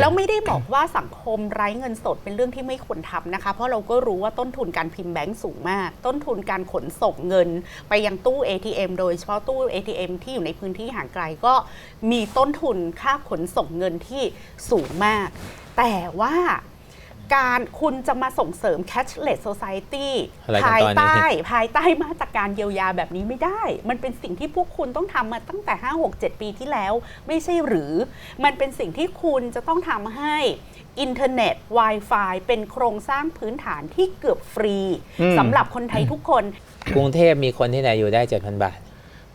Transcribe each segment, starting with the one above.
แล้วไม่ได้บอกว่าสังคมไร้เงินสดเป็นเรื่องที่ไม่ควรทำนะคะ เพราะเราก็รู้ว่าต้นทุนการพิมพ์แบงก์สูงมาก ต้นทุนการขนส่งเงินไปยังตู้ ATM โดยเฉพาะตู้ ATM ที่อยู่ในพื้นที่ห่างไกลก็มีต้นทุนค่าขนส่งเงินที่สูงมาก แต่ว่า การคุณจะมาส่งเสริม cashless society อะไรกันภายตอนนี้ ใต้ภายใต้มาตรการเยียวยาแบบนี้ไม่ได้ มันเป็นสิ่งที่พวกคุณต้องทำมาตั้งแต่ 5 6 7 ปีที่แล้ว ไม่ใช่หรือ มันเป็นสิ่งที่คุณจะต้องทำให้อินเทอร์เน็ต Wi-Fi เป็นโครงสร้างพื้นฐานที่เกือบฟรีอืม สำหรับคนไทยทุกคน กรุงเทพมีคนที่ไหนอยู่ได้ 7,000 บาท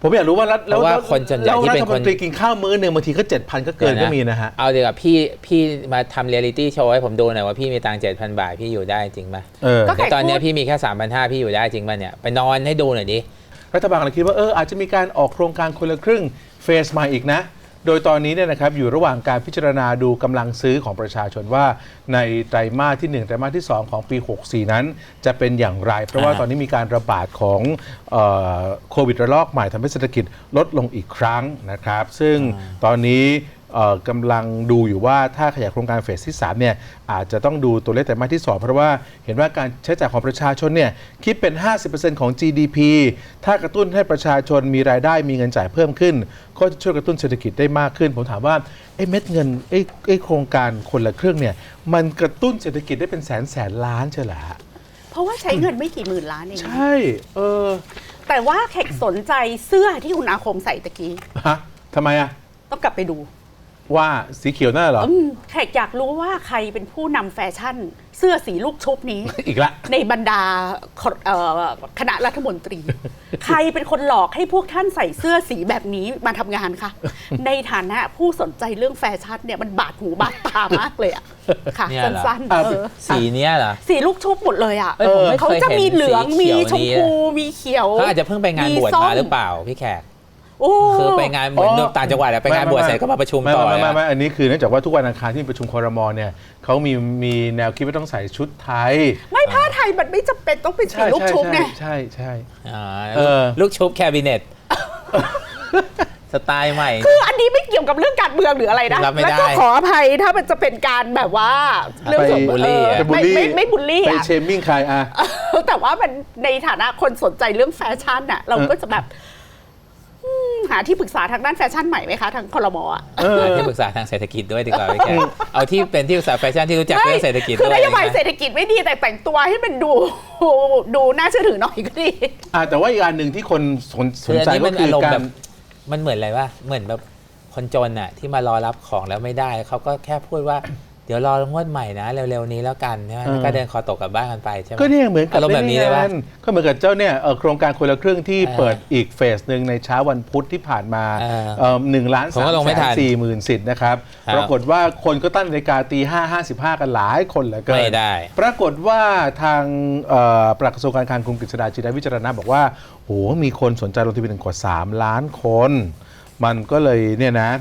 ผมอยากรู้ว่ารัฐเพราะว่าคนส่วนใหญ่ที่เป็นคนรัฐมนตรีกินข้าวมื้อหนึ่งบางทีก็เจ็ดพันก็เกินก็มีนะฮะ เอาเดี๋ยวกับพี่พี่มาทำเรียลิตี้โชว์ให้ผมดูหน่อยว่าพี่มีตังค์7,000บาทพี่อยู่ได้จริงป่ะเออ ก็ แต่ตอนเนี้ยพูดพี่มีแค่3,500พี่อยู่ได้จริงป่ะเนี่ยไปนอนให้ดูหน่อยดิ รัฐบาลกำลังคิดว่าเอออาจจะมีการออกโครงการคนละครึ่งเฟสใหม่อีกนะ โดยตอนนี้เนี่ยนะครับอยู่ระหว่างการพิจารณาดูกำลังซื้อของประชาชนว่า ในไตรมาสที่ 1 ไตรมาสที่ 2 ของปี 64 นั้น จะเป็นอย่างไร เพราะว่าตอนนี้มีการระบาดของโควิดระลอกใหม่ทำให้เศรษฐกิจลดลงอีกครั้งนะครับ ซึ่งตอนนี้ กำลังดูอยู่ว่าถ้าขยายโครงการเฟสที่3เนี่ยอาจจะต้องดูตัวเลขไตรมาสที่ 2 เพราะว่าเห็นว่าการใช้จ่ายของประชาชนเนี่ยคิดเป็น 50%ของ GDP ถ้ากระตุ้นให้ประชาชนมีรายได้มีเงินจ่ายเพิ่มขึ้น ก็จะช่วยกระตุ้นเศรษฐกิจได้มากขึ้น ผมถามว่าไอ้เม็ดเงินไอ้ไอ้โครงการคนละครึ่งเนี่ยมันกระตุ้นเศรษฐกิจได้เป็นแสนแสนล้านใช่เหรอฮะเพราะว่าใช้เงินไม่กี่หมื่นล้านเองใช่เออแต่ว่าแขกสนใจเสื้อที่คุณอาคมใส่ตะกี้ฮะทำไมอะต้องกลับไปดู ว่าสีเขียวนั่นเหรอ อืมแขกอยากรู้ว่าใครเป็นผู้นำแฟชั่น เสื้อสีลูกชุบนี้ อีกละ ในบรรดาคเอ่อคณะรัฐมนตรี ใครเป็นคนหลอกให้พวกท่านใส่เสื้อสีแบบนี้มาทำงานคะ ในฐานะผู้สนใจเรื่องแฟชั่นเนี่ยมันบาดหูบาดตามากเลยอะค่ะเนี่ยเหรอ สั้นๆอะเออสีเนี้ยเหรอ สีลูกชุบหมดเลยอะเอ้ยผมไม่เขาเคยจะเห็นมีเหลืองสีมีเขียวชมนี้พูมีเขียว เขาอาจจะเพิ่งไปงานบวชส้มาหรือเปล่าพี่แขก โอ้คือไปงานเหมือนอ๋อต่างจังหวัดอะไปงานบวชเสร็จก็มาประชุมไม่ต่อไม่เลยไม่อะไม่อันนี้คือเนื่องจากว่าทุกวันอังคารที่มีประชุมคอรมอเนี่ยเขามีมีแนวคิดว่าต้องใส่ชุดไทย ไม่ผ้าไทยมันไม่จำเป็นต้องเป็นสีลูกชุบไงใช่ใช่อ่าเออลูกชุบแคบิเนตสไตล์ใหม่ คืออันนี้ไม่เกี่ยวกับเรื่องการเมืองหรืออะไรนะรับไม่แล้วได้ก็ขออภัยถ้ามันจะเป็นการแบบว่าเรื่องส่วนไปบูลลี่เอออะไม่ไม่ไม่บูลลี่ไปอะเชมมิ่งใครอะแต่ว่ามันในฐานะคนสนใจเรื่องแฟชั่นน่ะเราก็จะแบบอืม หาที่ปรึกษาทางด้านแฟชั่นใหม่ไหมคะทางคลมอะเออที่ปรึกษาทางเศรษฐกิจด้วยดีกว่าพี่แขกเอาที่เป็นที่ปรึกษาแฟชั่นที่รู้จักเรื่องเศรษฐกิจคือด้วยนโยบายดีกเศรว่าษฐกิจไม่ดีแต่แต่งตัวให้มันดูดูน่าเชื่อถือหน่อยก็ดีอะแต่ว่าอีกอันหนึ่งที่คนสนสคืนออันใจนี้ก็มันคืออารมณ์กาแบรบมันเหมือนอะไรวะเหมือนแบบคนจนอะที่มารอรับของแล้วไม่ได้เขาก็แค่พูดว่า เดี๋ยวรองวดใหม่นะ เร็วๆนี้แล้วกันใช่ไหมเออแล้วก็เดินคอตกกลับบ้านกันไปใช่ไหมก็เนี่ยเหมือนกับอารมณ์แบบนี้เลยปะก็เหมือนกับเจ้าเนี่ยเอ่อโครงการคนละครึ่งที่เออเปิดอีกเฟสหนึ่งในเช้าวันพุธที่ผ่านมาเออเอ่อหนึ่งล้านผมสามก็ลงไม่แสทันนสี่หมื่นสิทธิ์นะครับครับ ปรากฏว่าคนก็ตั้งนาฬิกาตีห้าห้าสิบห้ากันหลายคนเหลือเกินไม่ได้ ปรากฏว่าทางเอ่อปลัดกระทรวงการคลังคุณกฤษดาจินดาวิจารณะบอกว่าโหมีคนสนใจลงทะเบียนกว่า 3 ล้านคน มันก็เลยเนี่ยนะ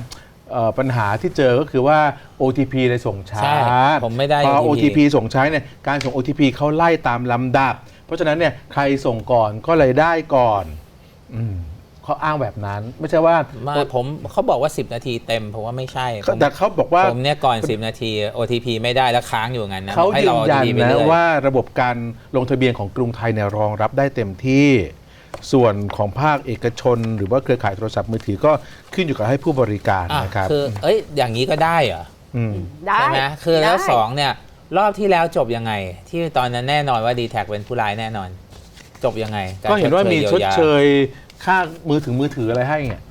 เอ่อปัญหาที่เจอก็คือว่า OTP เลยส่งช้าใช่ผมไม่ได้พอ OTP OTP ส่งใช้เนี่ยการส่ง OTP เขาไล่ตามลำดับ เพราะฉะนั้นเนี่ยใครส่งก่อนก็เลยได้ก่อนอืมเขาอ้างแบบนั้น ไม่ใช่ว่า มาผมเขาบอกว่า 10 นาทีเต็มผมว่าไม่ใช่ผมแต่เขาบอกว่า ผมเนี่ยก่อน 10 นาที OTP ไม่ได้แล้วค้างอยู่งั้นนะเขาให้ยืรอนยัน OTP ไปนะเรื่อย ว่าระบบการลงทะเบียนของกรุงไทยเนี่ยรองรับได้เต็มที่ ส่วนของภาคเอกชน หรือว่าเครือข่ายโทรศัพท์มือถือก็ขึ้นอยู่กับให้ผู้บริการอะนะครับคือเอ้ยอย่างนี้ก็ได้เหรอมได้ใช่ไหมคือแล้วได้สองเนี่ย รอบที่แล้วจบยังไง ที่ตอนนั้นแน่นอนว่าดีแท็เป็นผู้ร้ายแน่นอน จบยังไงรก็เห็นว่ามีชดเชยียวยค่ามือถือมือถืออะไรให้เนี่ย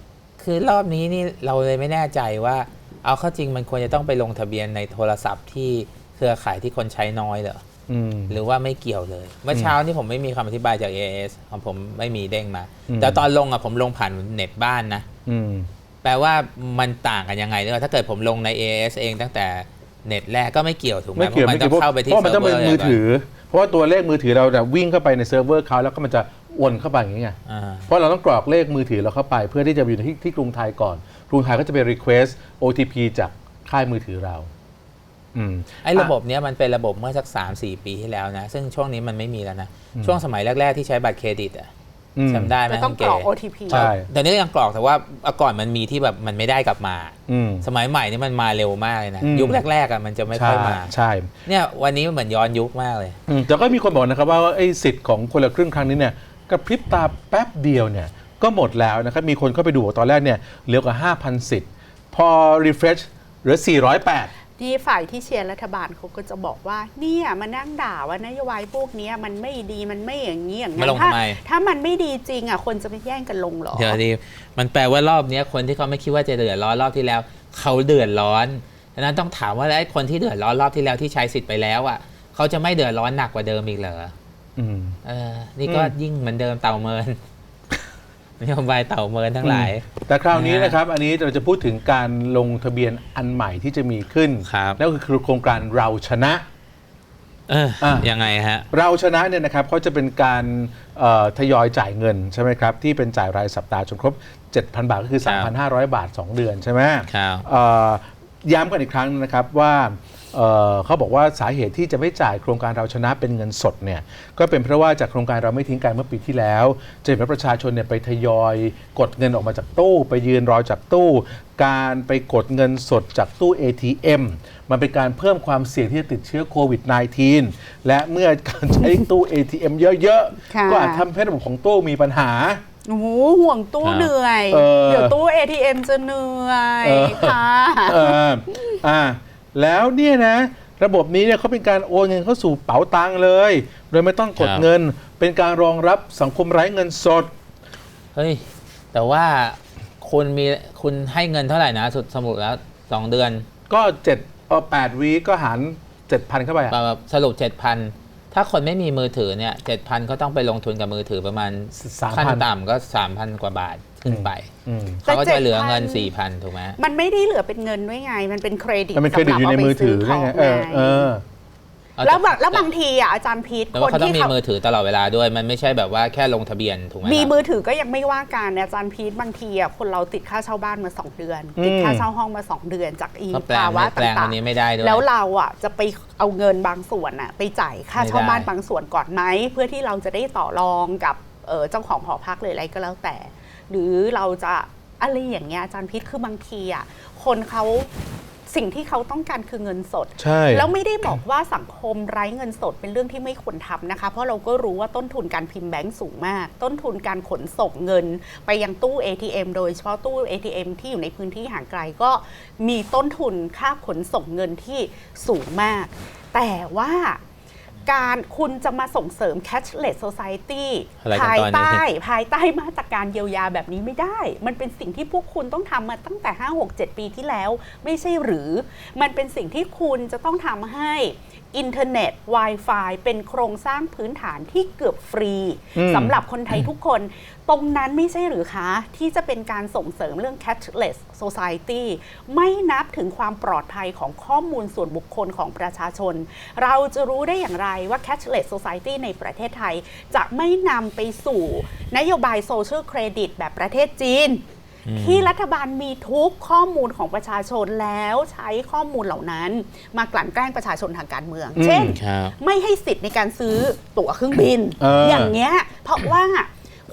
คือรอบนี้นี่เราเลยไม่แน่ใจว่า เอาเข้าจริงมันควรจะต้องไปลงทะเบียนในโทรศัพท์ที่เครือข่ายที่คนใช้น้อยเหรออืม หรือว่าไม่เกี่ยวเลย เมื่อเช้านี่ผมไม่มีคำอธิบายจาก AS ของผมไม่มีเด้งมาอืมแต่ตอนลงอะผมลงผ่านเน็ตบ้านนะอืมแปลว่ามันต่างกันยังไงเนี่ยถ้าเกิดผมลงใน AS เองตั้งแต่เน็ตแรกก็ไม่เกี่ยวถูกไหมไม่เกี่ยวพราะไม่มันเกี่ต้ยอวงเข้าไปที่เพราะมันต้องเป็นซิร์ฟวมือก่ถือ เพราะว่าตัวเลขมือถือเราแบบวิ่งเข้าไปในเซิร์ฟเวอร์เขาแล้วก็มันจะวนเข้าไปอย่างนี้ไงอ่าเพราะเราต้องกรอกเลขมือถือเราเข้าไป เพื่อที่จะไปอยู่ที่ที่กรุงไทยก่อน กรุงไทยก็จะไป request OTP จากค่ายมือถือเรา อืมไอ้ระบบเนี้ยมันเป็นระบบเมื่อสัก 3 4 ปีที่แล้วนะ ซึ่งช่วงนี้มันไม่มีแล้วนะ ช่วงสมัยแรก ๆ ที่ใช้บัตรเครดิตอะอืมจำได้ไหมจะต้องคุณกรอกเ OTP ใช่แต่นี่ก็ยังกรอกแต่ว่าเมื่อก่อนมันมีที่แบบมันไม่ได้กลับมาอืมสมัยใหม่นี่มันมาเร็วมากเลยนะอืมยุคแรกๆอะมันจะไม่ค่อยมาใช่เนี่ยวันนี้มันเหมือนย้อนยุคมากเลยอืมแต่ก็มีคนบอกนะครับว่าไอ้สิทธิ์ของคนละครึ่งครั้งนี้เนี่ยกระพริบตาแป๊บเดียวเนี่ยก็หมดแล้วนะครับ มีคนเข้าไปดูบอกตอนแรกเนี่ยเหลือกว่า5,000 สิทธิ์ พอ refresh เหลือ 408 นี่ฝ่ายที่เชียร์รัฐบาลเขาก็จะบอกว่าเนี่ยมานั่งด่าว่านโยบายพวกเนี้ยมันไม่ดีมันไม่อย่างนี้อย่างนั้มาลนงถ้าทำไม ถ้ามันไม่ดีจริงอะคนจะไปแย่งกันลงเหรอ เดี๋ยวดีมันแปลว่ารอบเนี้ยคนที่เขาไม่คิดว่าจะเดือดร้อนรอบที่แล้ว เขาเดือดร้อนดังนั้นต้องถามว่าแล้วไอ้คนที่เดือดร้อนรอบที่แล้วที่ใช้สิทธิ์ไปแล้วอะเขาจะไม่เดือดร้อนหนักกว่าเดิมอีกเหรออืม เออนี่ก็อืมยิ่งเหมือนเดิมเต่าเมิน นโยบายเต่าเมินทั้งหลาย แต่คราวนี้นะฮะนะครับ อันนี้เราจะพูดถึงการลงทะเบียนอันใหม่ที่จะมีขึ้นครับ นั่นก็คือโครงการเราชนะ เอออะ ยังไงฮะ เราชนะเนี่ยนะครับเขาจะเป็นการเอ่อทยอยจ่ายเงินใช่ไหมครับ ที่เป็นจ่ายรายสัปดาห์จนครบ 7,000 บาทก็คือครับ3,500 บาท 2 เดือนใช่ไหมครับ เอ่อย้ำกันอีกครั้งนะครับว่า เอ่อเขาบอกว่าสาเหตุที่จะไม่จ่ายโครงการเราชนะเป็นเงินสดเนี่ยก็เป็นเพราะว่าจากโครงการเราไม่ทิ้งกันเมื่อปีที่แล้วจะเห็นว่าประชาชนเนี่ยไปทยอย กดเงินออกมาจากตู้ ไปยืนรอจากตู้ การไปกดเงินสดจากตู้ ATM มันเป็นการเพิ่มความเสี่ยงที่จะติดเชื้อโควิด -19 และเมื่อการใช้ตู้ ATM เยอะค่ะ ๆ ก็อาจทำให้ระบบของตู้มีปัญหา โอ้โหห่วงตู้ครับเหนื่อย เออเดี๋ยวตู้ ATM จะเหนื่อยเออ ค่ะ เอออ่า แล้วเนี่ยนะ ระบบนี้เนี่ยเขาเป็นการโอนเงินเข้าสู่เป๋าตังค์เลย โดยไม่ต้องกดครับเงิน เป็นการรองรับสังคมไร้เงินสด เฮ้ย แต่ว่าคุณมีคุณให้เงินเท่าไหร่นะ สุดสมุดแล้วสองเดือน ก็7เออ8วีคก็หาร7,000เข้าไปอะ แบบสรุปเจ็ดพัน ถ้าคนไม่มีมือถือเนี่ยเจ็ดพันก็ต้องไปลงทุนกับมือถือประมาณ3,000 ขั้นต่ำก็สามพันกว่าบาทขึ้นไป อืม เขาก็แต่จะเหลือเงิน7,000สี่พันถูกไหม มันไม่ได้เหลือเป็นเงินด้วยไง มันเป็นเครดิตมันเป็นเครดิตอยู่ในมือถือสำหไงรับเอเอาอไปซื้อของเออเอา แล้วแบบต่แล้วบางทีอะอาจารย์พีทแต่คว่านเขาต้องที่มีเขามือถือตลอดเวลาด้วย มันไม่ใช่แบบว่าแค่ลงทะเบียนถูกไหมมีครับมือถือก็ยังไม่ว่ากันอาจารย์พีทบางทีอะคนเราติดค่าเช่าบ้านมาสองเดือนอืมติดค่าเช่าห้องมาสองเดือนจากอีก็แปลงภาวะแปลงต่าอังนนี้ไม่ได้ด้วยๆแล้วเราอะจะไปเอาเงินบางส่วนอะไปจ่ายค่าเช่าไม่ได้บ้านบางส่วนก่อนไหมเพื่อที่เราจะได้ต่อรองกับเอ่อเจ้าของหอพักเลยอะไรก็แล้วแต่ หรือเราจะอะไรอย่างเงี้ยอาจารย์พีทคือบางทีอะคนเขา สิ่งที่เขาต้องการคือเงินสด ใช่ แล้วไม่ได้บอกว่าสังคมไร้เงินสดเป็นเรื่องที่ไม่ควรทำนะคะ เพราะเราก็รู้ว่าต้นทุนการพิมพ์แบงก์สูงมาก ต้นทุนการขนส่งเงิน ไปยังตู้ ATM โดยเฉพาะตู้ ATM ที่อยู่ในพื้นที่ห่างไกลก็มีต้นทุนค่าขนส่งเงินที่สูงมาก แต่ว่า การคุณจะมาส่งเสริม cashless society อะไรกันภายตอนนี้ใต้ภายใต้มาตรการเยียวยาแบบนี้ไม่ได้ มันเป็นสิ่งที่พวกคุณต้องทำมาตั้งแต่ 5 6 7 ปีที่แล้ว ไม่ใช่หรือ มันเป็นสิ่งที่คุณจะต้องทำให้อินเทอร์เน็ต Wi-Fi เป็นโครงสร้างพื้นฐานที่เกือบฟรีอืมสำหรับคนไทยทุกคน ตรงนั้นไม่ใช่หรือคะ ที่จะเป็นการส่งเสริมเรื่อง cashless society ไม่นับถึงความปลอดภัยของข้อมูลส่วนบุคคลของประชาชน เราจะรู้ได้อย่างไรว่า cashless society ในประเทศไทย จะไม่นำไปสู่นโยบาย social credit แบบประเทศจีน ที่รัฐบาลมีทุกข้อมูลของประชาชนแล้วใช้ข้อมูลเหล่านั้น มากลั่นแกล้งประชาชนทางการเมืองอืมเช่นครับไม่ให้สิทธิ์ในการซื้อตั๋วเครื่องบินเอออย่างเงี้ยเพราะว่า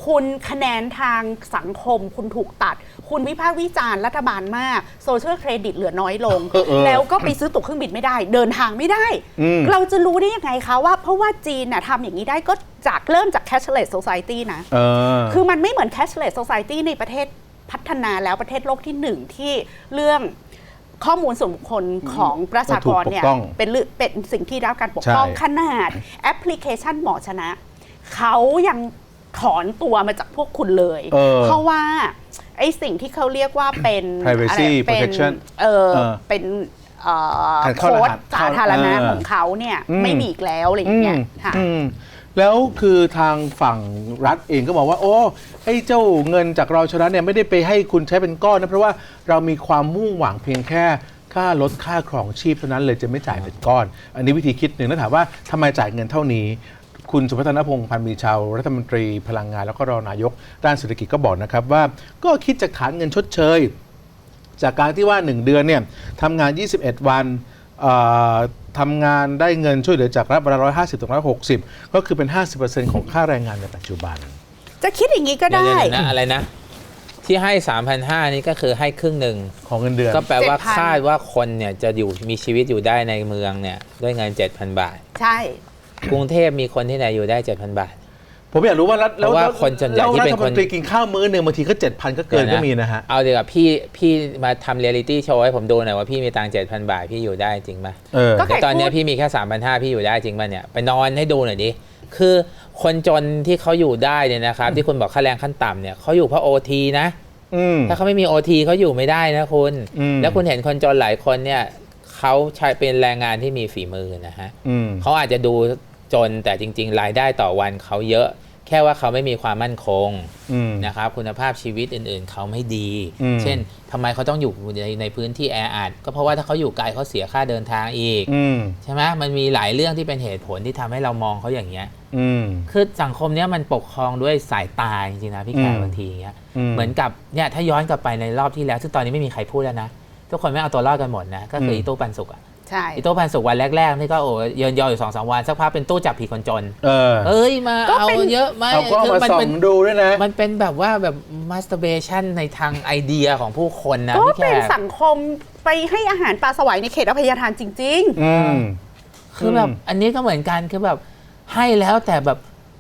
คุณคะแนนทางสังคมคุณถูกตัด คุณวิพากษ์วิจารณ์รัฐบาลมากโซเชียลเครดิตเหลือน้อยลงเออเออแล้วก็ไปซื้อตั๋วเครื่องบินไม่ได้ เดินทางไม่ได้อืมเราจะรู้ได้ยังไงคะว่า เพราะว่าจีนน่ะทำอย่างนี้ได้ก็จากเริ่มจาก cashless society นะเออคือมันไม่เหมือน cashless society ในประเทศ พัฒนาแล้วประเทศโลกที่หนึ่งที่เรื่องข้อมูลส่วนบุคคลของประชากรเนี่ยถูกปกป้องเป็นเรื่องเป็นสิ่งที่ได้รับการปกป้องใช่ขนาดแอปพลิเคชันหมอชนะ เขายังถอนตัวมาจากพวกคุณเลยเออเพราะว่าไอ้สิ่งที่เขาเรียกว่าเป็น Privacy อะไรเป็น protection เออเออเป็นเอ่อการเข้าโค้รดหัสสาธารณะเออของเขาเนี่ยอืมไม่มีอีกแล้วอะไรอย่างเงี้ยค่ะอืม แล้วคือทางฝั่งรัฐเองก็บอกว่า โอ้ไอ้เจ้าเงินจากเราชนะเนี่ยไม่ได้ไปให้คุณใช้เป็นก้อนนะเพราะว่าเรามีความมุ่งหวังเพียงแค่ค่าลดค่าครองชีพเท่านั้นเลยจะไม่จ่ายเป็นก้อน อันนี้วิธีคิดหนึ่งแล้วถามว่าทำไมจ่ายเงินเท่านี้ คุณสุพัฒนพงษ์พันธ์มีชาว รัฐมนตรีพลังงานแล้วก็รองนายกด้านเศรษฐกิจก็บอกนะครับว่า ก็คิดจากฐานเงินชดเชย จากการที่ว่า 1 เดือนเนี่ยทำงาน 21 วันเอ่อ ทำงานได้เงินช่วยเหลือจากรัฐวันละ150ถึง160ก็คือเป็น 50%ของค่าแรงงานในปัจจุบัน จะคิดอย่างนี้ก็เดี๋ยวได้ๆนะอะไรนะ ที่ให้ 3,500 นี่ก็คือให้ครึ่งหนึ่ง ของเงินเดือน ก็แปลว่า7,000 คาดว่าคนเนี่ยจะอยู่มีชีวิตอยู่ได้ในเมืองเนี่ยด้วยเงิน 7,000 บาท ใช่ กรุงเทพมีคนที่ไหนอยู่ได้ 7,000 บาท ผมอยากรู้ว่าแล้วแล้วเพราะว่าคนส่วนใหญ่ที่เป็นคนแล้วรัฐมนตรีกินข้าวมื้อหนึ่งบางทีก็เจ็ดพันก็เกินดี๋ยวก็มีนะฮะ เอาเดี๋ยวกับพี่พี่มาทำเรียลิตี้โชว์ให้ผมดูหน่อยว่าพี่มีตังค์7,000บาทพี่อยู่ได้จริงไหมเออ ก็แต่ตอนเนี้ยพี่มีแค่3,500พี่อยู่ได้จริงป่ะเนี่ยไปนอนให้ดูหน่อยดิคือคนจนที่เขาอยู่ได้เนี่ยนะครับ ที่คุณบอกค่าแรงขั้นต่ำเนี่ยเขาอยู่เพราะโอทีนะ อืม ถ้าเขาไม่มีโอทีเขาอยู่ไม่ได้นะคุณ อืม แล้วคุณเห็นคนจนหลายคนเนี่ยเขาใช้เป็นแรงงานที่มีฝีมือนะฮะ อืม เขาอาจจะดู จนแต่จริง ๆ รายได้ต่อวันเขาเยอะ แค่ว่าเขาไม่มีความมั่นคงอืมนะครับคุณภาพชีวิตอื่นๆ เขาไม่ดีอืมเช่นทำไมเขาต้องอยู่ในในพื้นที่แออัดก็เพราะว่าถ้าเขาอยู่ไกลเขาเสียค่าเดินทางอีกอืมใช่ไหมมันมีหลายเรื่องที่เป็นเหตุผลที่ทำให้เรามองเขาอย่างเงี้ยอืมคือสังคมเนี้ยมันปกครองด้วยสายตาจริงๆนะพี่แขกอืมบางทีอย่างเงี้ยอืมเหมือนกับเนี่ยถ้าย้อนกลับไปในรอบที่แล้วซึ่งตอนนี้ไม่มีใครพูดแล้วนะทุกคนไม่เอาตัวรอดกันหมดนะก็คือมอีตู้ปันสุกอะ ใช่อีตู้ปันสุกวันแรกๆนี่ก็โอ้เยินยออยู่สองสามวันสักพักเป็นตู้จับผีคนจน เออ เอ้ยมาก็เอาเป็น เยอะไหมเอาก็เอาคืมามันส่อเป็งนดูด้วยนะ มันเป็นแบบว่าแบบ masturbation ในทางไอเดียของผู้คนนะก็พี่แขเป็นกสังคมไปให้อาหารปลาสวายในเขตอภัยทานจริง อืม คือแบบอันนี้ก็เหมือนกันคือแบบให้แล้วแต่แบบ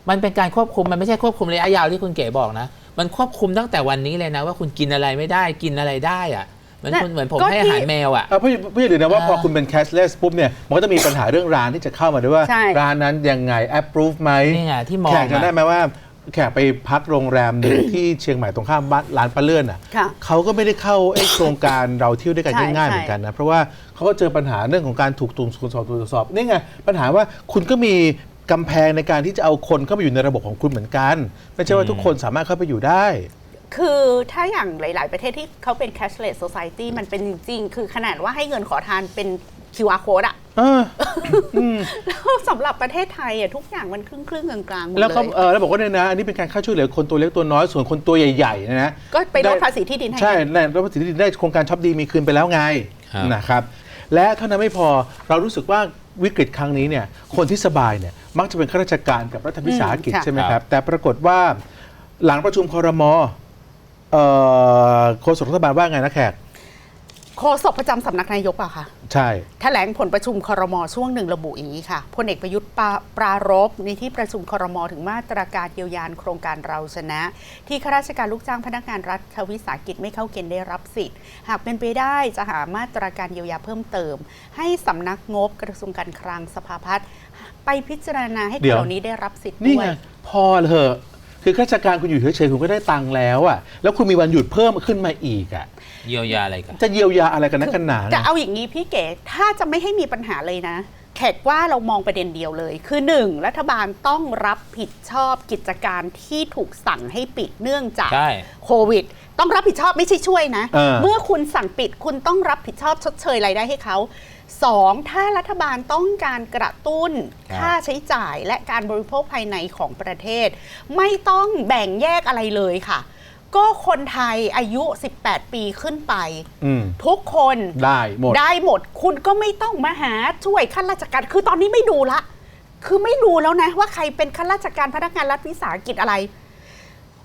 มันเป็นการควบคุมมันไม่ใช่ควบคุมระยะยาวที่คุณเก๋บอกนะ มันควบคุมตั้งแต่วันนี้เลยนะว่าคุณกินอะไรไม่ได้กินอะไรได้อะเห มือนน่ะคุณเหมือนผมก็ให้อาหารที่ แมวอะ เอาพี่พี่อย่าลืมนะว่าอ่า พอคุณเป็น cashless ปุ๊บเนี่ยมันก็จะมีปัญหาเรื่องร้านที่จะเข้ามาด้วยว่า ใช่ ร้านนั้นยังไง approve ไหมนี่ไงที่มองแขกจะได้อะ ไหมว่า แขกไปพักโรงแรมหนึ่ง ที่เชียงใหม่ตรงข้ามบ้านร้านปลาเลื่อนอะค่ะเขาก็ไม่ได้เข้าไอ้โครงการเราเที่ยวด้วยกันใช่ง่ายๆใช่ เหมือนกันนะเพราะว่าเขาก็เจอปัญหาเรื่องของการถูกตรวจสอบตรวจสอบนี่ไงปัญหาว่าคุณก็มีกำแพงในการที่จะเอาคนเข้าไปอยู่ในระบบของคุณเหมือนกัน ไม่ใช่ว่าทุกคนสามารถเข้าไปอยู่ได้ๆ คือถ้าอย่างหลาย ๆ ประเทศที่เขาเป็น cashless society มันเป็นจริง ๆ คือขนาดว่าให้เงินขอทานเป็น QR code อะเออแล้วสำหรับประเทศไทยอะทุกอย่างมันครึ่งครึ่งๆกลางๆหมดแล้วเขาเลยเออแล้วบอกว่าเนี่ยนะ อันนี้เป็นการเข้าช่วยเหลือคนตัวเล็กตัวน้อยส่วนคนตัวใหญ่ๆนะนะ ก็ไปลดได้ภาษีที่ดินให้ ใช่แน่ลดภาษีที่ดินได้โครงการช็อปดีมีคืนไปแล้วไงครับ นะครับ และเท่านั้นไม่พอเรารู้สึกว่าวิกฤตครั้งนี้เนี่ยคนที่สบายเนี่ยมักจะเป็นข้าราชการกับรัฐวิสาหกิจอืมค่ะ ใช่ไหมครับ แต่ปรากฏว่าหลังประชุมคอรมอ เอ่อโฆษกรัฐบาลว่าไงนะแขก โฆษกประจำสำนักนายกเปล่าคะใช่ แถลงผลประชุมครมช่วงหนึ่งระบุอย่างนี้ค่ะพลเอกประยุทธ์ปราปรารบในที่ประชุมครมถึงมาตราการเยียวยาโครงการเราชนะ ที่ข้าราชการลูกจ้างพนักงานรัฐวิสาหกิจไม่เข้าเกณฑ์ได้รับสิทธิ์ หากเป็นไปได้จะหามาตราการเยียวยาเพิ่มเติม ให้สำนักงบกระทรวงการคลังสภาพัฒน์ไปพิจารณาให้เดี๋ยว เหล่านี้ได้รับสิทธิ์นี่ด้วไงยพอเถอะ คือข้าราชการคุณอยู่เฉยๆคุณก็ได้ตังค์แล้วอะแล้วคุณมีวันหยุดเพิ่มขึ้นมาอีกอะเยียวยาอะไรกันจะเยียวยาอะไรกันนักกันหนาจะเนี่ยเอาอย่างนี้พี่เก๋ถ้าจะไม่ให้มีปัญหาเลยนะแขกว่าเรามองประเด็นเดียวเลย คือหนึ่งรัฐบาลต้องรับผิดชอบกิจการที่ถูกสั่งให้ปิดเนื่องจากใช่โควิด ต้องรับผิดชอบไม่ใช่ช่วยนะเออเมื่อคุณสั่งปิดคุณต้องรับผิดชอบชดเชยรายได้ให้เขา สองถ้ารัฐบาลต้องการกระตุ้นครับค่าใช้จ่ายและการบริโภคภายในของประเทศ ไม่ต้องแบ่งแยกอะไรเลยค่ะ ก็คนไทยอายุ 18 ปีขึ้นไปอืมทุกคนได้หมดได้หมด คุณก็ไม่ต้องมาหาช่วยข้าราชการ คือตอนนี้ไม่ดูละ คือไม่ดูแล้วนะ ว่าใครเป็นข้าราชการพนักงานรัฐวิสาหกิจอะไร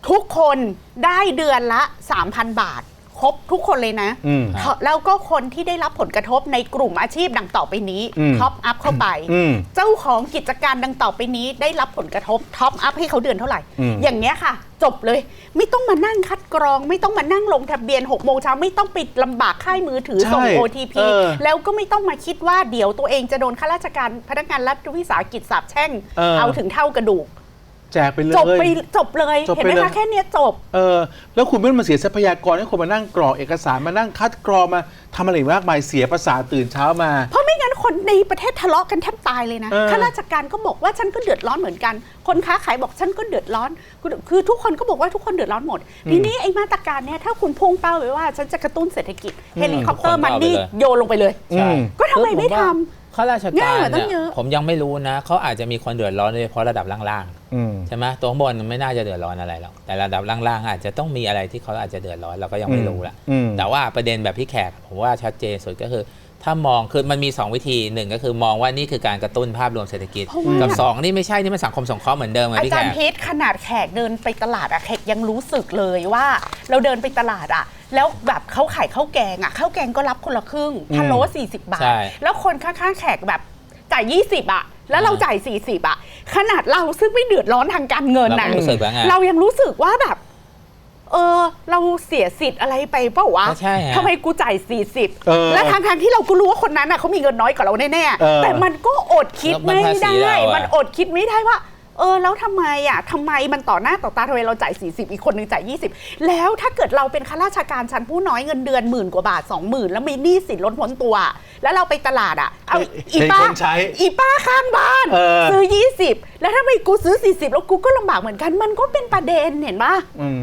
ทุกคนได้เดือนละ 3,000 บาท ครบทุกคนเลยนะ อืมครับแล้วก็คนที่ได้รับผลกระทบในกลุ่มอาชีพดังต่อไปนี้อืม ท็อปอัพเข้าไป อืม เจ้าของกิจการดังต่อไปนี้ได้รับผลกระทบท็อปอัพให้เขาเดือนเท่าไหร่ อืม อย่างเนี้ยค่ะ จบเลย ไม่ต้องมานั่งคัดกรอง ไม่ต้องมานั่งลงทะเบียน6โมงเช้าไม่ต้องไปลำบากค่ายมือถือ ส่ง ใช่ OTP เออแล้วก็ไม่ต้องมาคิดว่าเดี๋ยวตัวเองจะโดนข้าราชการพนักงานรัฐวิสาหกิจสาบแช่งเออเอาถึงเท่ากระดูก แจกไปเลย จบไปจบเลย จบเห็นไปไหมเลย คะแค่เนี้ยจบ เออแล้วคุณไม่ต้องมาเสียทรัพยากรให้คนมานั่งกรอกเอกสารมานั่งคัดกรองมาทำอะไรมากมายเสียประสาทตื่นเช้ามา เพราะไม่งั้นคนในประเทศทะเลาะกันแทบตายเลยนะเออ ข้าราชการก็บอกว่าฉันก็เดือดร้อนเหมือนกัน คนค้าขายบอกฉันก็เดือดร้อน คือคือทุกคนก็บอกว่าทุกคนเดือดร้อนหมด ทีนี้ไอ้มาตรการเนี่ยถ้าคุณพุ่งเป้าไว้ว่า ฉันจะกระตุ้นเศรษฐกิจเฮลิคอปเตอร์มันนี่โยนลงไปเลยอืมก็ทำไมไม่ทำคือผว่า ข้าราชง่าการยกว่าตั้เนี่งเยยอะ ผมยังไม่รู้นะเขาอาจจะมีคนเดือดร้อนโดยเฉพาะระดับล่างอืม ๆใช่ไหมตัวข้างบนไม่น่าจะเดือดร้อนอะไรหรอกแต่ระดับล่างๆอาจจะต้องมีอะไรที่เขาอาจจะเดือดร้อนเราก็ยังไม่รู้ละอืม แต่ว่าประเด็นแบบพี่แขกผมว่าชัดเจนสุดก็คือ ถ้ามองคือมันมี2วิธีหนึ่งก็คือมองว่านี่คือการกระตุ้นภาพรวมเศรษฐกิจเพราะว่า กับ2นี่ไม่ใช่นี่มันสังคมสงเคราะห์เหมือนเดิมอะอาพี่จาแขรย์กพิษขนาดแขกเดินไปตลาดอะแขกยังรู้สึกเลยว่า เราเดินไปตลาดอะ แล้วแบบเขาขายข้าวแกงอะข้าวแกงก็รับคนละครึ่งพะโล้สี่สิบบาท ใช่ แล้วคนข้างๆแขกแบบจ่าย20อะแล้วเราจ่าย 40อะขนาดเราซึ่งไม่เดือดร้อนทางการเงินเรานะก็รู้สึกแล้วไง เรายังรู้สึกว่าแบบ เออ เราเสียสิทธิ์อะไรไปเปล่าวะก็ใช่ฮะ ทำไมกูจ่าย เออ40 และทางทางๆที่เราก็รู้ว่าคนนั้นน่ะเขามีเงินน้อยกว่าเราแน่เออ ๆแต่มันก็อดคิดแล้วมันไม่ภาษีได้เราอะ มันอดคิดไม่ได้ว่า เออแล้วทำไมอะทำไมมันต่อหน้าต่อตาทำไมเราจ่าย 40 อีกคนนึงจ่าย 20 แล้วถ้าเกิดเราเป็นข้าราชการชั้นผู้น้อยเงินเดือนหมื่นกว่าบาท 20,000 แล้วมีหนี้สินล้นพ้นตัว แล้วเราไปตลาดอะเอาเฮ้ยอีป้าเห็นคนใช้อีป้าข้างบ้านเออซื้อ 20 แล้วถ้าไปกูซื้อ 40 แล้วกูก็ลำบากเหมือนกันมันก็เป็นประเด็นเห็นปะอืม